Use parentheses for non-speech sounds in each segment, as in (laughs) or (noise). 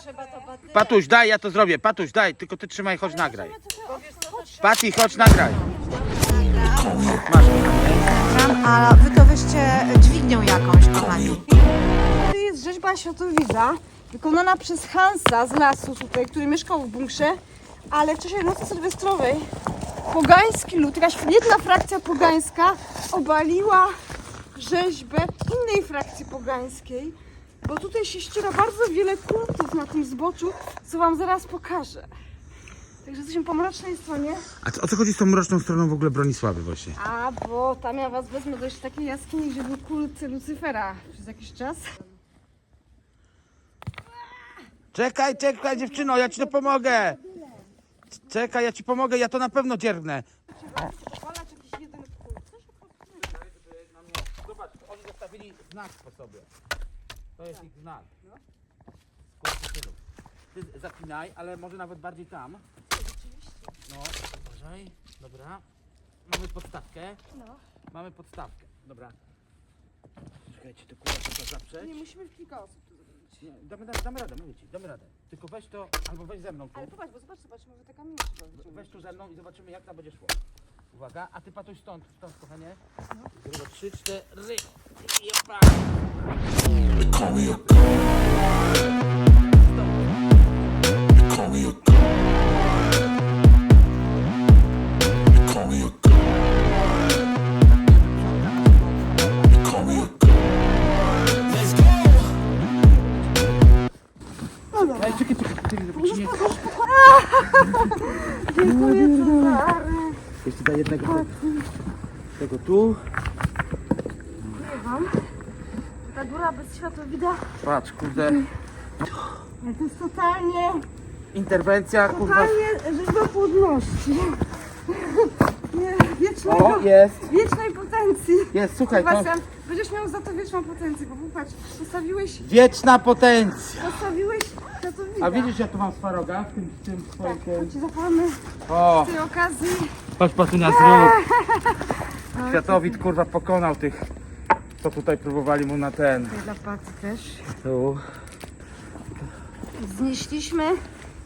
Trzeba to baterię. Patuś, daj, ja to zrobię. Patuś, daj, tylko ty trzymaj, chodź nagraj. Pati, chodź nagraj. Masz. A wy to weźcie dźwignią jakąś, kochani. To jest rzeźba światowidza, wykonana przez Hansa z lasu tutaj, który mieszkał w bunkrze, ale w czasie nocy sylwestrowej pogański lud, jakaś jedna frakcja pogańska obaliła rzeźbę innej frakcji pogańskiej, bo tutaj się ściera bardzo wiele kultów na tym zboczu, co wam zaraz pokażę. Także jesteśmy po mrocznej stronie, A co, o co chodzi z tą mroczną stroną w ogóle Bronisławy właśnie? a bo tam ja was wezmę do jeszcze takiej jaskini, gdzie był kult Lucyfera przez jakiś czas. Czekaj, czekaj dziewczyno, ja ci to pomogę. Czekaj, ja ci pomogę, ja to na pewno dziergnę. Zobacz, oni zostawili znak po sobie. To jest ich znak. Ty zapinaj, ale może nawet bardziej tam. No, uważaj. Dobra. Mamy podstawkę. No. Mamy podstawkę. Dobra. Czekajcie, to kurwa trzeba zaprzeć. Nie musimy w kilka osób tu zrobić. Nie, damy, damy, damy radę, mówię ci, damy radę. Tylko weź to, albo weź ze mną tu. Ale popatrz, bo zobacz, zobacz, może kamienie trzeba wyciągnąć. Weź tu ze mną i zobaczymy jak to będzie szło. Uwaga, a ty patuś stąd, stąd kochanie. Drugo, trzy, cztery. Dziękuję, Cezary. Jeszcze daj jednego tego, tego tu. Wam. Ta góra bez światłowida, Patrz, kurde. ale to jest totalnie, Interwencja, kurwa. totalnie rzeźba płodności. Nie, wiecznego, O, jest. wiecznej potencji. Jest, słuchaj, to Sebastian, będziesz miał za to wieczną potencję, bo popatrz, postawiłeś, wieczna potencja. postawiłeś światłowida. A widzisz, ja tu mam swaroga w tym, w tym swoim... Tak, tym- to ci zapalmy O, z tej okazji. chodź patunia zrób. (laughs) Światowid, kurwa, pokonał tych, co tutaj próbowali mu na ten. Dla Paty też. Tu. Znieśliśmy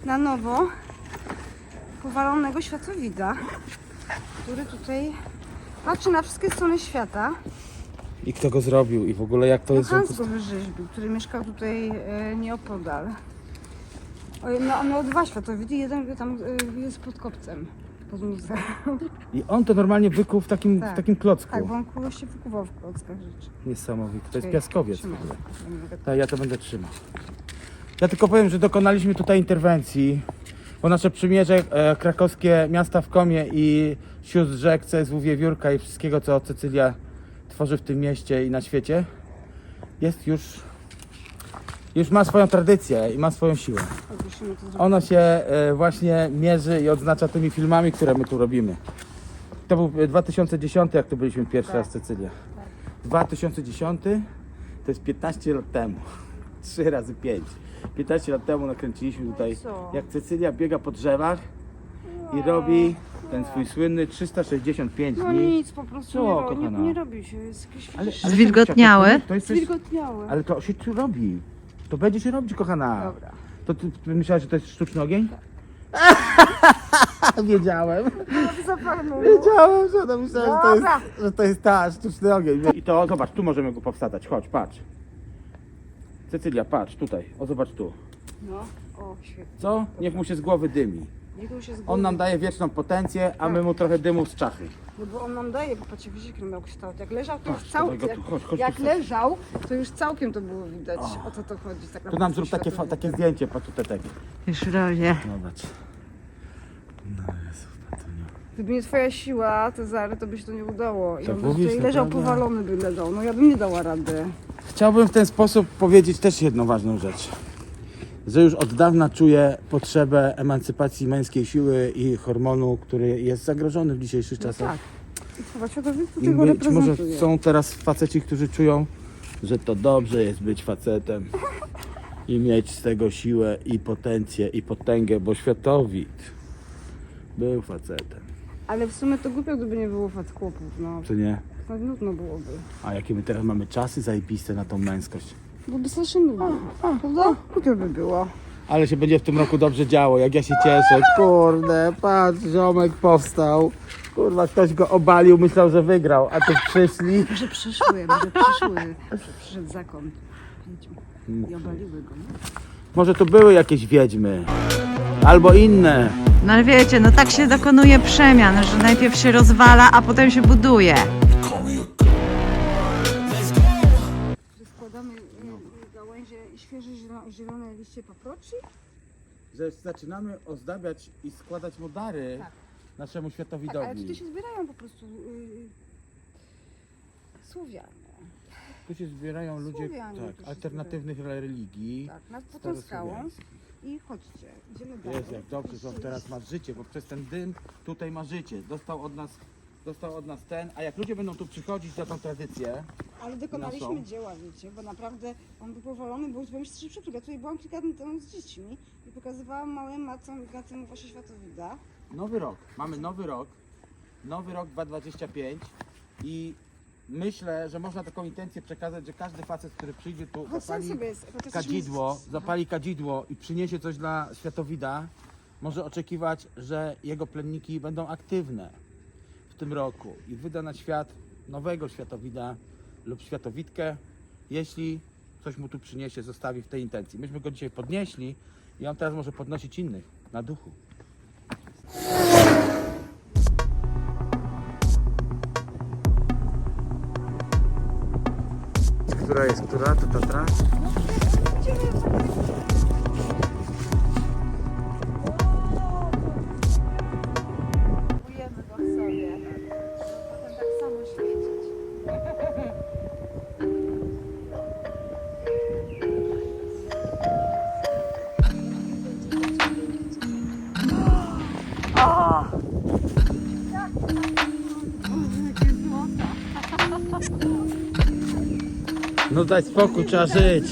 na nowo powalonego światłowida, który tutaj patrzy na wszystkie strony świata. I kto go zrobił i w ogóle jak to No jest... Hans go wyrzeźbił, który mieszkał tutaj e, nieopodal. Oj, No, on miał dwa światłowidy, jeden tam e, jest pod kopcem, pod muzeum. I on to normalnie wykuł w takim, w Tak. takim klocku. Tak, bo on kurwa się wykuwał w klockach rzeczy. Niesamowite. To jest Czekaj, piaskowiec w trzymaj. ogóle. Nie mogę- Tak, ja to będę trzymał. Ja tylko powiem, że dokonaliśmy tutaj interwencji, bo nasze przymierze e, krakowskie miasta w komie i sióstr rzek, CSW Wiewiórka i wszystkiego, co Cecylia tworzy w tym mieście i na świecie, jest już, już ma swoją tradycję i ma swoją siłę. To. Ono się e, właśnie mierzy i odznacza tymi filmami, które my tu robimy. To był e, 2010, jak tu byliśmy pierwszy raz Cecylia. 2010 to jest 15 lat temu. (laughs) 3 razy 5. 15 lat temu nakręciliśmy tutaj, co? jak Cecylia biega po drzewach i robi ten swój słynny 365 No dni. nic, po prostu Co, nie, ro- kochana? nie, nie robi się, jest jakiś Ale, ale. To jest coś, zwilgotniały. ale to się tu robi. To będzie się robić, kochana. Dobra. To ty, ty myślałaś, że to jest sztuczny ogień? (laughs) Wiedziałem. Zapalmy. Wiedziałem, że ona myślała, że to, Dobra. jest, że to jest ta sztuczny ogień. I to, zobacz, tu możemy go powsadzać. Chodź, patrz. Cecylia, patrz, tutaj. O, zobacz tu. No, o, świetnie. Co? Niech mu się z głowy dymi. On nam daje wieczną potencję, a my mu trochę dymu z czachy. No bo on nam daje, popatrzcie, widzicie, jaki miał kształt. Jak leżał, to już Patrz, całkiem, dawaj go jak, tu, chodź, chodź jak tu. leżał, to już całkiem to było widać, o, co to chodzi. Tak Tu naprawdę nam zrób takie, fa- takie zdjęcie, patrz tutaj takie. Już robię. Zobacz. No Jezu, Patunio. Gdyby nie twoja siła, Cezary, to by się to nie udało. I Tak on by mówisz, tutaj leżał, naprawdę? powalony by leżał. No ja bym nie dała rady. Chciałbym w ten sposób powiedzieć też jedną ważną rzecz. Że już od dawna czuję potrzebę emancypacji męskiej siły i hormonu, który jest zagrożony w dzisiejszych czasach. Tak. I chyba światowid I tutaj go być może reprezentuje. są teraz faceci, którzy czują, że to dobrze jest być facetem i mieć z tego siłę i potencję i potęgę, bo światowid był facetem, Ale w sumie to głupio, gdyby nie było fat chłopów, no. czy nie? To nudno byłoby. A jakie my teraz mamy czasy zajebiste na tą męskość. Byłoby strasznie nudno. Prawda? Głupio by było. Ale się będzie w tym roku dobrze działo, jak ja się cieszę. Kurde, patrz, ziomek powstał. Kurwa, ktoś go obalił, myślał, że wygrał, a tu przyszli. Może przyszły, może przyszły. Przyszedł zakon. I obaliły go. Może to były jakieś wiedźmy. Albo inne. No ale wiecie, no tak się dokonuje przemian, że najpierw się rozwala, a potem się buduje. Liście paproci. Że zaczynamy ozdabiać i składać mu dary naszemu Tak, ale światowidowi. tutaj się zbierają po prostu yy, Słowianie. Tu się zbierają ludzie Słowianie tu tak, alternatywnych religii. Tak, nad pod tą skałą. starosłowiańskich. I chodźcie, idziemy dalej. Jezu, jak dobrze, że on teraz ma życie, bo przez ten dym tutaj ma życie. Dostał od nas, dostał od nas ten, a jak ludzie będą tu przychodzić za tą tradycję, Ale dokonaliśmy Naszą. dzieła, wiecie, bo naprawdę on był powolony, bo byłem trzy przepływ. Ja tutaj byłam kilka dni temu z dziećmi i pokazywałam małym matcom Ignacemu właśnie światowida. nowy rok. Mamy nowy rok, nowy rok 2025 i myślę, że można taką intencję przekazać, że każdy facet, który przyjdzie tu, sam zapali sobie, kadzidło, zapali kadzidło i przyniesie coś dla światowida, może oczekiwać, że jego plenniki będą aktywne tym roku i wyda na świat nowego światowida lub światowidkę, jeśli coś mu tu przyniesie, zostawi w tej intencji. Myśmy go dzisiaj podnieśli i on teraz może podnosić innych na duchu. Która jest która? To Tatra? Kupujemy No daj spokój, trzeba żyć.